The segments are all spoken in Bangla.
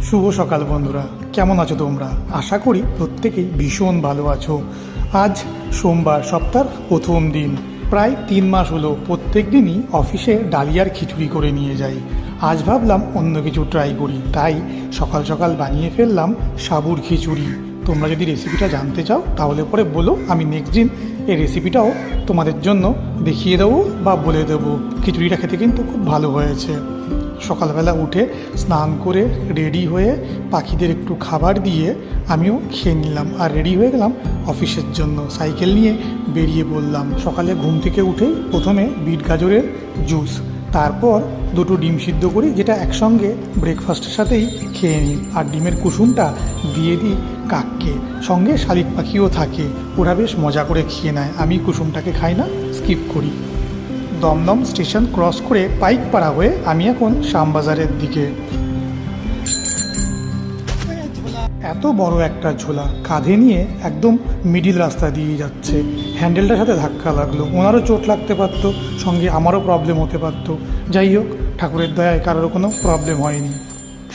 শুভ সকাল বন্ধুরা, কেমন আছো তোমরা? আশা করি প্রত্যেকেই ভীষণ ভালো আছো। আজ সোমবার সপ্তাহ প্রথম দিন। প্রায় তিন মাস হলো প্রত্যেক দিনই অফিসে ডালিয়ার খিচুড়ি করে নিয়ে যাই। আজ ভাবলাম অন্য কিছু ট্রাই করি। তাই সকাল সকাল বানিয়ে ফেললাম সাবুর খিচুড়ি। তোমরা যদি রেসিপিটা জানতে চাও, তাহলে পরে বলো, আমি নেক্সট দিন এই রেসিপিটাও তোমাদের জন্য দেখিয়ে দেবো বা বলে দেবো। খিচুড়িটা খেতে কিন্তু খুব ভালো হয়েছে। সকালবেলা উঠে স্নান করে রেডি হয়ে পাখিদের একটু খাবার দিয়ে আমিও খেয়ে নিলাম। আর রেডি হয়ে গেলাম অফিসের জন্য। সাইকেল নিয়ে বেরিয়ে পড়লাম। সকালে ঘুম থেকে উঠেই প্রথমে বিট গাজরের জুস তারপর দুটো ডিম সিদ্ধ করি যেটা একসঙ্গে ব্রেকফাস্টের সাথেই খেয়ে নিই। আর ডিমের কুসুমটা দিয়ে দিই কাককে। সঙ্গে শালিক পাখিও থাকে। ওরা বেশ মজা করে খেয়ে নেয়। আমি কুসুমটাকে খাই না স্কিপ করি। দমদম স্টেশন ক্রস করে পাইকপাড়া হয়ে আমি এখন শ্যামবাজারের দিকে। এত বড় একটা ঝোলা কাঁধে নিয়ে একদম মিডিল রাস্তা দিয়ে যাচ্ছে। হ্যান্ডেলটার সাথে ধাক্কা লাগল। ওনারও চোট লাগতে পারতো, সঙ্গে আমারও প্রবলেম হতে পারতো। যাই হোক, ঠাকুরের দয়ায় কারোর কোনো প্রবলেম হয়নি।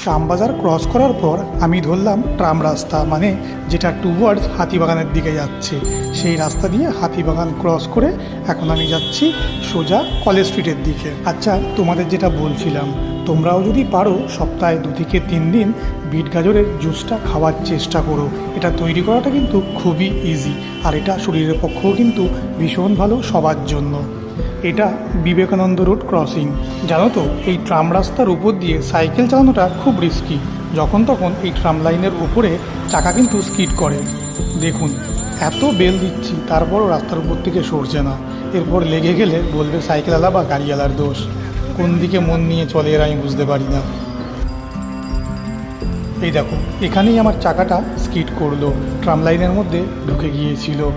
শ্যামবাজার ক্রস করার পর আমি ধরলাম ট্রাম রাস্তা মানে যেটা টুয়ার্ডস হাতিবাগানের দিকে যাচ্ছে। সেই রাস্তা দিয়ে হাতিবাগান ক্রস করে এখন আমি যাচ্ছি সোজা কলেজ স্ট্রিটের দিকে। আচ্ছা তোমাদের যেটা বলছিলাম, তোমরাও যদি পারো সপ্তাহে দু থেকে তিন দিন বিট গাজরের জুসটা খাওয়ার চেষ্টা করো। এটা তৈরি করাটা কিন্তু খুবই ইজি আর এটা শরীরের পক্ষেও কিন্তু ভীষণ ভালো, সবার জন্য। এটা বিবেকানন্দ রোড ক্রসিং। জানো তো, এই ট্রাম রাস্তার উপর দিয়ে সাইকেল চালানোটা খুব রিস্কি যখন তখন এই ট্রাম লাইনের উপরে চাকা কিন্তু স্কিড করে। দেখুন, এত বেল দিচ্ছি, তারপরও রাস্তার উপর থেকে সরছে না। এরপর লেগে গেলে বলবে সাইকেলওয়ালা বা গাড়িওয়ালার দোষ। কোন দিকে মন নিয়ে চলে এর আমি বুঝতে পারি না। এই দেখো, এখানেই আমার চাকাটা স্কিড করল। ট্রাম লাইনের মধ্যে ঢুকে গিয়েছিল।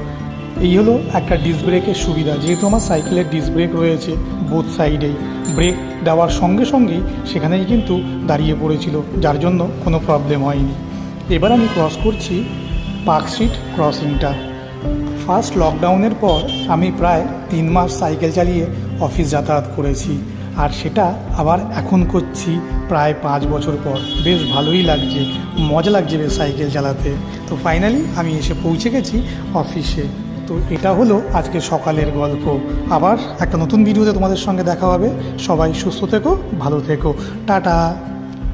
এই হলো একটা ডিস্ক ব্রেকের সুবিধা। যেহেতু আমার সাইকেলের ডিস্ক ব্রেক রয়েছে বোথ সাইডেই ব্রেক দেওয়ার সঙ্গে সঙ্গেই সেখানেই কিন্তু দাঁড়িয়ে পড়েছিল, যার জন্য কোনো প্রবলেম হয়নি। এবার আমি ক্রস করছি পার্ক স্ট্রিট ক্রসিংটা ফার্স্ট লকডাউনের পর আমি প্রায় তিন মাস সাইকেল চালিয়ে অফিস যাতায়াত করেছি। আর সেটা আবার এখন করছি প্রায় পাঁচ বছর পর। বেশ ভালোই লাগছে, মজা লাগছে বেশ সাইকেল চালাতে। তো ফাইনালি আমি এসে পৌঁছে গেছি অফিসে তো এটা হলো আজকে সকালের গল্প। আবার একটা নতুন ভিডিওতে তোমাদের সঙ্গে দেখা হবে। সবাই সুস্থ থেকো, ভালো থেকো। টাটা।